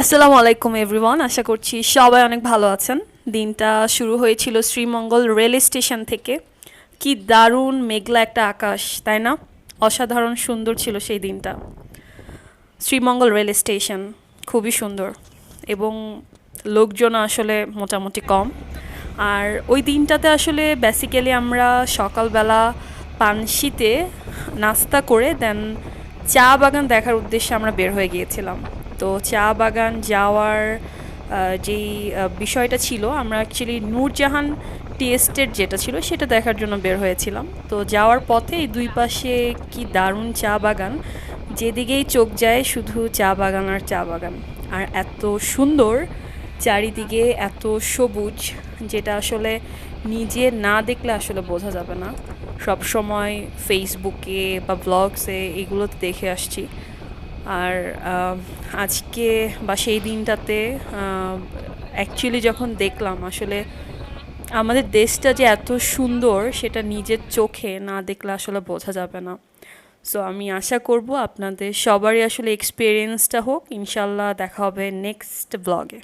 আসসালামু আলাইকুম এভরিওয়ান আশা করছি সবাই অনেক ভালো আছেন। দিনটা শুরু হয়েছিল শ্রীমঙ্গল রেল স্টেশন থেকে। কি দারুণ মেঘলা একটা আকাশ, তাই না? অসাধারণ সুন্দর ছিল সেই দিনটা। শ্রীমঙ্গল রেল স্টেশন খুবই সুন্দর এবং লোকজন আসলে মোটামুটি কম। আর ওই দিনটাতে আসলে বেসিক্যালি আমরা সকালবেলা পানশিতে নাস্তা করে দেন চা বাগান দেখার উদ্দেশ্যে আমরা বের হয়ে গিয়েছিলাম। তো চা বাগান যাওয়ার যেই বিষয়টা ছিল, আমরা অ্যাকচুয়ালি নূরজাহান টি এস্টেট যেটা ছিল সেটা দেখার জন্য বের হয়েছিলাম। তো যাওয়ার পথে দুই পাশে কি দারুণ চা বাগান, যেদিকেই চোখ যায় শুধু চা বাগান আর চা বাগান। আর এত সুন্দর চারিদিকে, এত সবুজ, যেটা আসলে নিজে না দেখলে আসলে বোঝা যাবে না। সব সময় ফেসবুকে বা ব্লগসে এগুলোতে দেখে আসছি। আর আজকে বা সেই দিনটাতে অ্যাকচুয়ালি যখন দেখলাম আসলে আমাদের দেশটা যে এত সুন্দর সেটা নিজের চোখে না দেখলে আসলে বোঝা যাবে না। সো আমি আশা করব আপনাদের সবারই আসলে এক্সপিরিয়েন্সটা হোক। ইনশাল্লাহ দেখা হবে নেক্সট ব্লগে